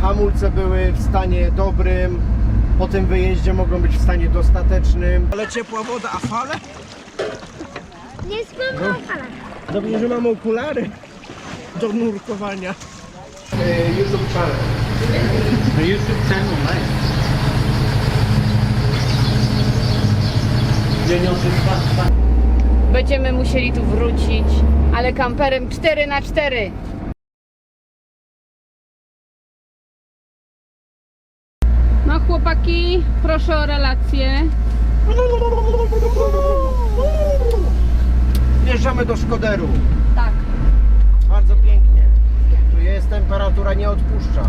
Hamulce były w stanie dobrym, po tym wyjeździe mogą być w stanie dostatecznym. Ale ciepła woda, a fale? Nie spływa fala. Dobrze, że mamy okulary do nurkowania. YouTube channel. YouTube channel, nice. Będziemy musieli tu wrócić, ale kamperem 4 na 4 chłopaki, proszę o relację. Wjeżdżamy do Szkoderu. Tak. Bardzo pięknie. Tu jest temperatura nie odpuszcza.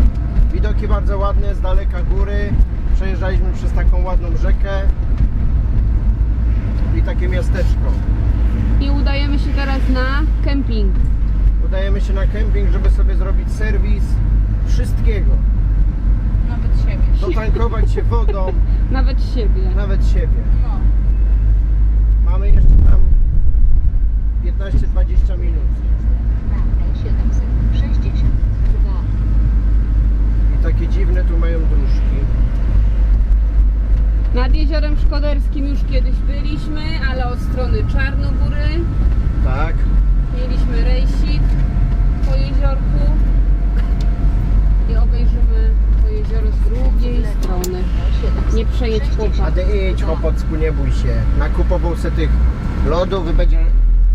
Widoki bardzo ładne, z daleka góry. Przejeżdżaliśmy przez taką ładną rzekę. I takie miasteczko. I udajemy się teraz na kemping. Udajemy się na kemping, żeby sobie zrobić serwis wszystkiego. Dotankować się wodą, Nawet siebie. nawet siebie. No. Mamy jeszcze tam 15-20 minut. Na 762. I takie dziwne tu mają dróżki. Nad jeziorem Szkoderskim już kiedyś byliśmy, ale od strony Czarnogóry. Tak. Mieliśmy rejsik po jeziorku i obejrzymy to jezioro z drugiej strony. Nie przejedź A ty idź chłopocku, nie bój się. Nakupował se tych lodów i będzie...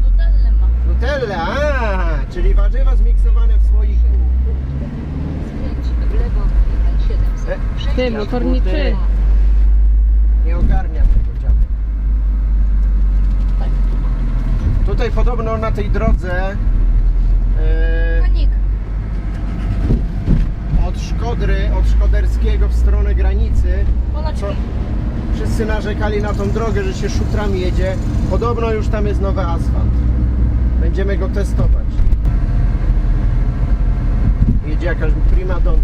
Nutellę ma. Nutella, a, czyli warzywa zmiksowane w słoiku. Skręć w lewo na 760. Ty, motorniczy. Nie ogarnia tego dziadek. Tutaj podobno na tej drodze e, Panik. od Szkodry, od Szkoderskiego w stronę granicy Polaczki. co, wszyscy narzekali na tą drogę, że się szutrami jedzie. Podobno już tam jest nowy asfalt. Będziemy go testować. Jedzie jakaś prima donna.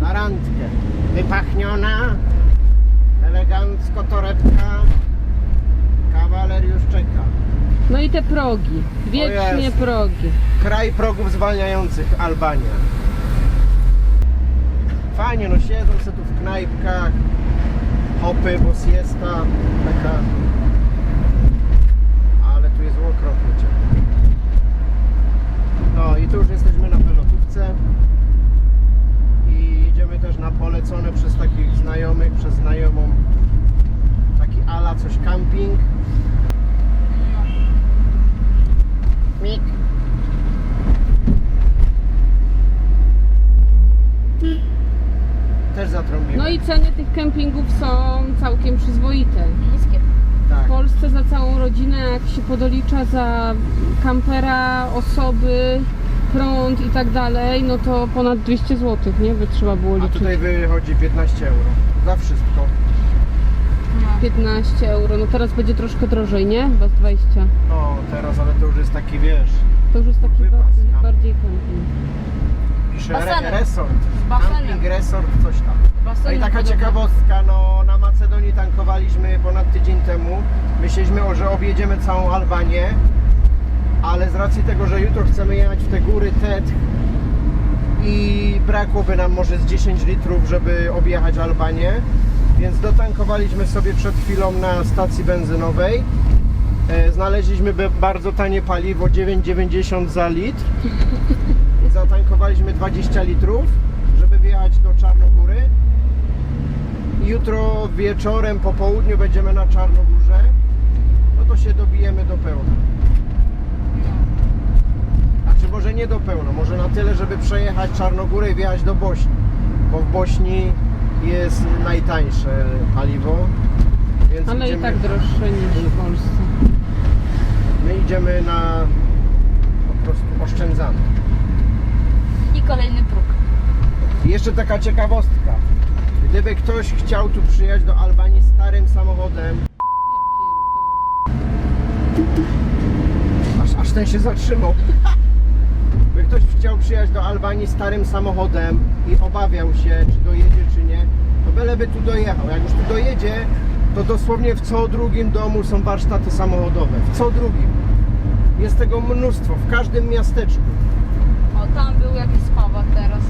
Na randkę. Wypachniona. Elegancko torebka. Kawaler już czeka. No i te progi. Wiecznie progi. Kraj progów zwalniających Albania. Fajnie, no siedzą sobie tu w knajpkach, hopy, bo siesta, taka... Ale tu jest okropnie ciepło. No i tu już jesteśmy na pelotówce i idziemy też na polecone przez takich znajomych, przez znajomą taki ala coś camping. Mik. Też zatrąbimy. No i kempingów są całkiem przyzwoite. Niskie. tak. W Polsce za całą rodzinę, jak się podolicza za kampera, osoby, prąd i tak dalej, no to ponad 200 zł, nie? By trzeba było A liczyć. tutaj wychodzi 15 euro. Za wszystko. 15 euro, no teraz będzie troszkę drożej, nie? Chyba z 20. No teraz, ale to już jest taki wiesz. To już jest taki Wypas, bardziej, bardziej. Pisze Basenem. re, resort. basenem. Camping resort, coś tam. No i Basenem taka podobno. ciekawostka, no na Macedonii tankowaliśmy ponad tydzień temu. Myśleliśmy, o, że objedziemy całą Albanię, ale z racji tego, że jutro chcemy jechać w te góry Tet i brakłoby nam może z 10 litrów, żeby objechać Albanię, więc dotankowaliśmy sobie przed chwilą na stacji benzynowej. E, Znaleźliśmy be- bardzo tanie paliwo, 9,90 za litr. I zatankowaliśmy 20 litrów, żeby wjechać do Czarnogóry. Jutro wieczorem, po południu będziemy na Czarnogórze. No to się dobijemy do pełna. Znaczy może nie do pełna, może na tyle, żeby przejechać Czarnogórę i wjechać do Bośni. Bo w Bośni jest najtańsze paliwo. Więc Ale i idziemy, tak droższe niż w Polsce. my idziemy na po prostu oszczędzamy. Kolejny próg. I jeszcze taka ciekawostka. Gdyby ktoś chciał tu przyjechać do Albanii starym samochodem, aż, aż ten się zatrzymał. Gdyby ktoś chciał przyjechać do Albanii starym samochodem i obawiał się, czy dojedzie, czy nie, to byleby tu dojechał. Jak już tu dojedzie, to dosłownie w co drugim domu są warsztaty samochodowe. W co drugim. Jest tego mnóstwo, w każdym miasteczku. O, tam był jakiś spawa teraz.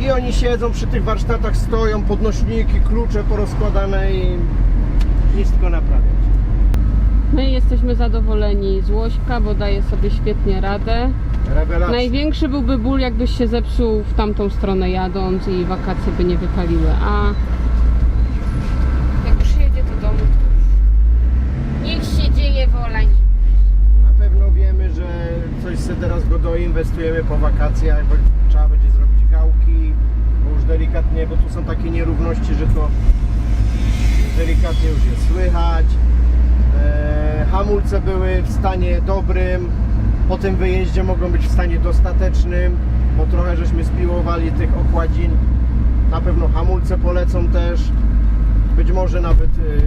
I oni siedzą przy tych warsztatach, stoją, podnośniki, klucze porozkładane i nic tylko naprawiać. My jesteśmy zadowoleni z Łośka, bo daje sobie świetnie radę. Rewelacja. Największy byłby ból, jakbyś się zepsuł w tamtą stronę jadąc i wakacje by nie wypaliły. A jak już jedzie do domu, to niech się dzieje wola nim. Na pewno wiemy, że coś sobie teraz go doinwestujemy po wakacjach, bo trzeba będzie zrobić gałki, bo już delikatnie, bo tu są takie nierówności, że to delikatnie już jest słychać. E, hamulce były w stanie dobrym, po tym wyjeździe mogą być w stanie dostatecznym, bo trochę żeśmy spiłowali tych okładzin. Na pewno hamulce polecą też, być może nawet y,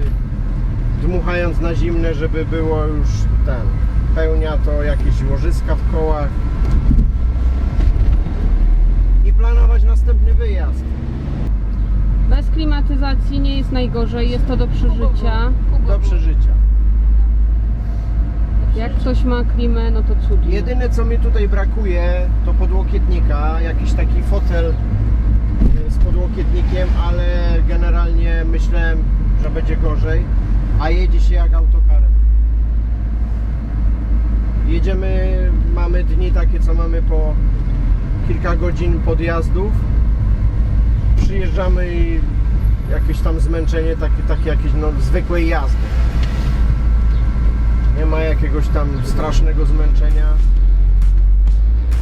dmuchając na zimne, żeby było już ten pełnia to jakieś łożyska w kołach planować następny wyjazd. Bez klimatyzacji nie jest najgorzej, jest to do przeżycia. Do przeżycia. Jak ktoś ma klimę, no to cudnie. Jedyne co mi tutaj brakuje to podłokietnika, jakiś taki fotel y, z podłokietnikiem, ale generalnie myślałem, że będzie gorzej, a jedzie się jak autokarem. Jedziemy, mamy dni takie co mamy po kilka godzin podjazdów. Przyjeżdżamy i jakieś tam zmęczenie, takie, takie jakieś no, zwykłej jazdy. Nie ma jakiegoś tam strasznego zmęczenia.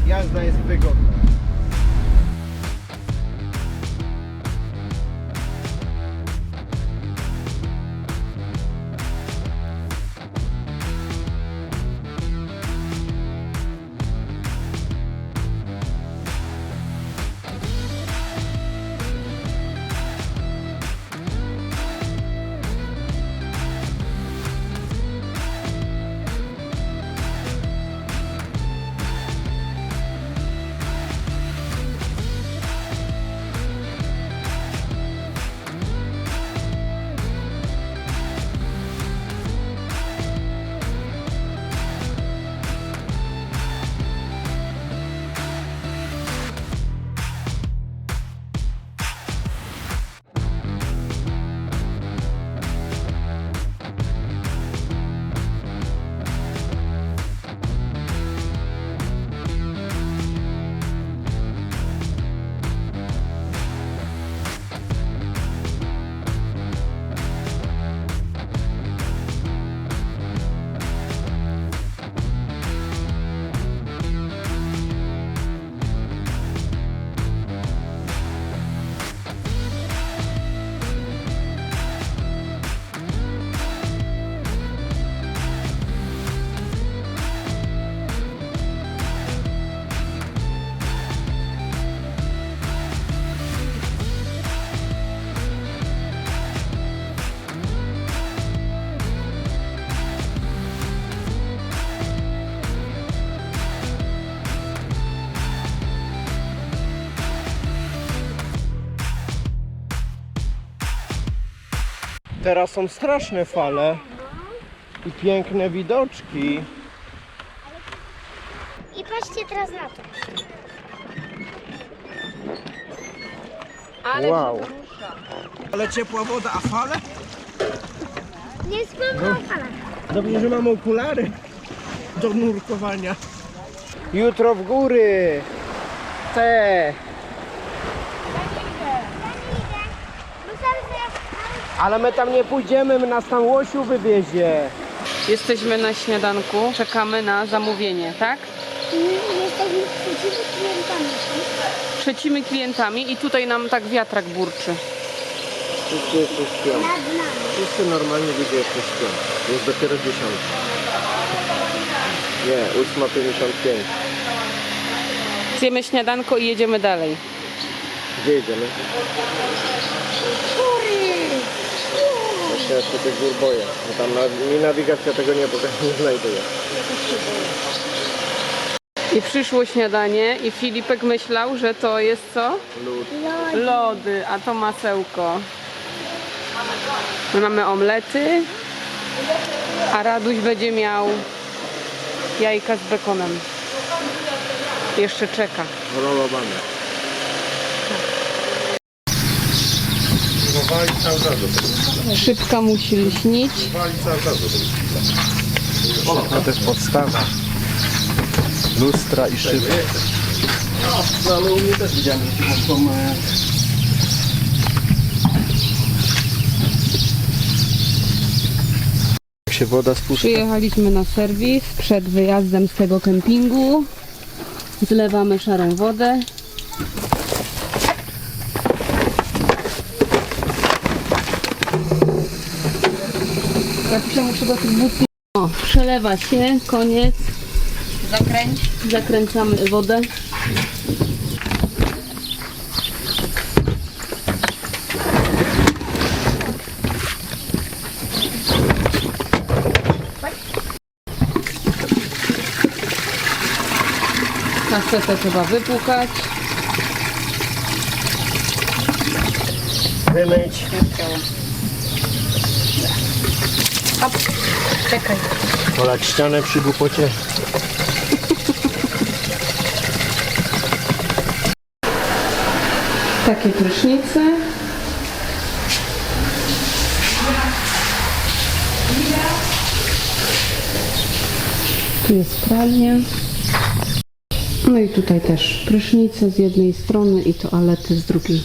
Jazda jest wygodna. Teraz są straszne fale i piękne widoczki. I patrzcie teraz na to. Ale Wow. Ale ciepła woda, a fale? Nie wspomnę o falach. Dobrze, że mamy okulary do nurkowania. Jutro w góry. Te. Ale my tam nie pójdziemy, my nas tam łosiu wywiezie. Jesteśmy na śniadanku, czekamy na zamówienie, tak? Jesteśmy przeciwko klientami. Trzecimi klientami i tutaj nam tak wiatrak burczy. Wszyscy jeszcze śpią. Wszyscy normalnie ludzie jeszcze śpią. Jest dopiero 10. Nie, 8.55. Zjemy śniadanko i jedziemy dalej. Gdzie jedziemy? Się tych gór boję. Bo tam na, mi nawigacja tego nie, nie znajduje. I przyszło śniadanie i Filipek myślał, że to jest co? Lód. Lody, a to masełko. My mamy omlety, a Raduś będzie miał jajka z bekonem. Jeszcze czeka. Rolowane. No wali cały czas do tego. Szybka musi lśnić. Wali cały czas do tego. No to jest podstawa. Lustra i szyby. No, ale u mnie też widziałem, że są... e, woda spuszcza. Przyjechaliśmy na serwis przed wyjazdem z tego kempingu. Zlewamy szarą wodę. Ja muszę do tych butów. O, przelewa się, koniec. Zakręć. Zakręcamy wodę. Kasetę trzeba wypłukać. Wymyć. Czekaj. Olać ścianę przy głupocie. Takie prysznice. Tu jest pralnia. No i tutaj też prysznice z jednej strony i toalety z drugiej.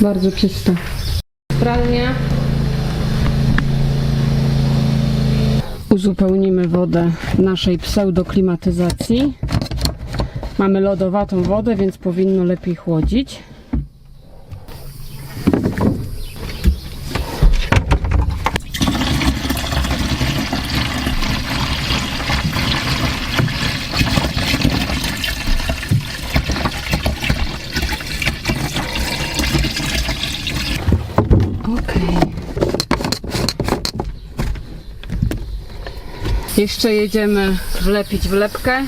Bardzo czysto. Pralnia. Uzupełnimy wodę naszej pseudoklimatyzacji. Mamy lodowatą wodę, więc powinno lepiej chłodzić. Jeszcze jedziemy wlepić wlepkę.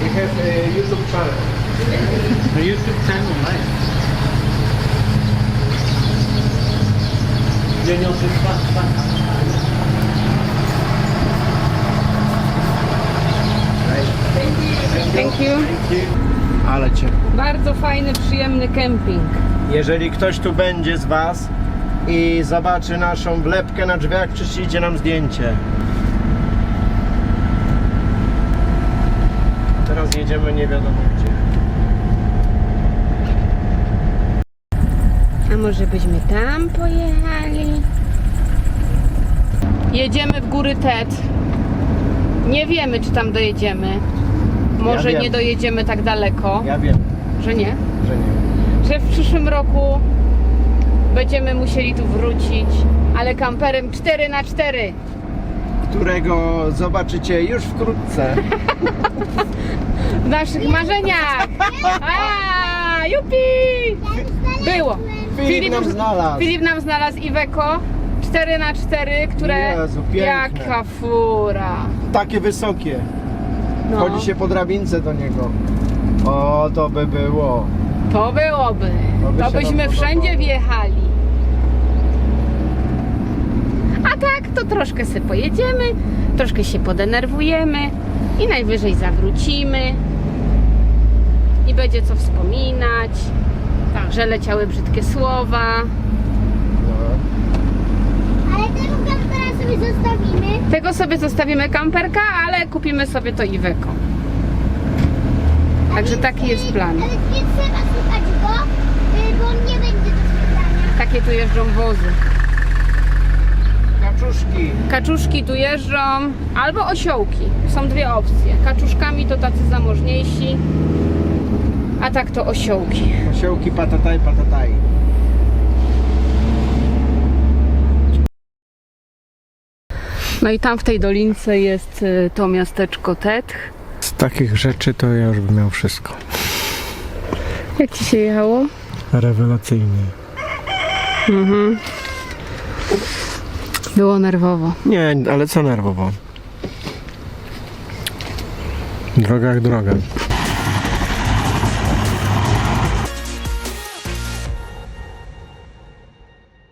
We have a YouTube Thank you. Ale cię. Bardzo fajny, przyjemny kemping. Jeżeli ktoś tu będzie z Was i zobaczy naszą wlepkę na drzwiach, przyślijcie nam zdjęcie. Teraz jedziemy nie wiadomo gdzie. A może byśmy tam pojechali? Jedziemy w góry Tet. Nie wiemy, czy tam dojedziemy. Może wiem. nie dojedziemy tak daleko, Ja wiem, że nie. że nie. Że w przyszłym roku będziemy musieli tu wrócić, ale kamperem 4 na 4 Którego zobaczycie już wkrótce. w naszych marzeniach. A, jupi! Było. Filip nam znalazł. Filip nam znalazł Iveco 4 na 4 które Jezu, piękne. jaka fura. Takie wysokie. No, Chodzi się po drabince do niego. O, to by było. to byłoby. To by To byśmy wszędzie wjechali. A tak, to troszkę sobie pojedziemy, troszkę się podenerwujemy i najwyżej zawrócimy. I będzie co wspominać, że leciały brzydkie słowa. No. Ale tego kampera sobie zostawimy. Tego sobie zostawimy kamperka, ale kupimy sobie to Iveco. Także taki jest plan. Ale nie trzeba słuchać go, y, bo on nie będzie do słuchania. Takie tu jeżdżą wozy. Kaczuszki. Kaczuszki tu jeżdżą, albo osiołki. Są dwie opcje. Kaczuszkami to tacy zamożniejsi, a tak to osiołki. Osiołki patataj, patataj. No i tam w tej dolince jest y, to miasteczko Tetch. Z takich rzeczy to ja już bym miał wszystko. Jak ci się jechało? Rewelacyjnie. Było nerwowo. Nie, ale co nerwowo. Droga jak droga.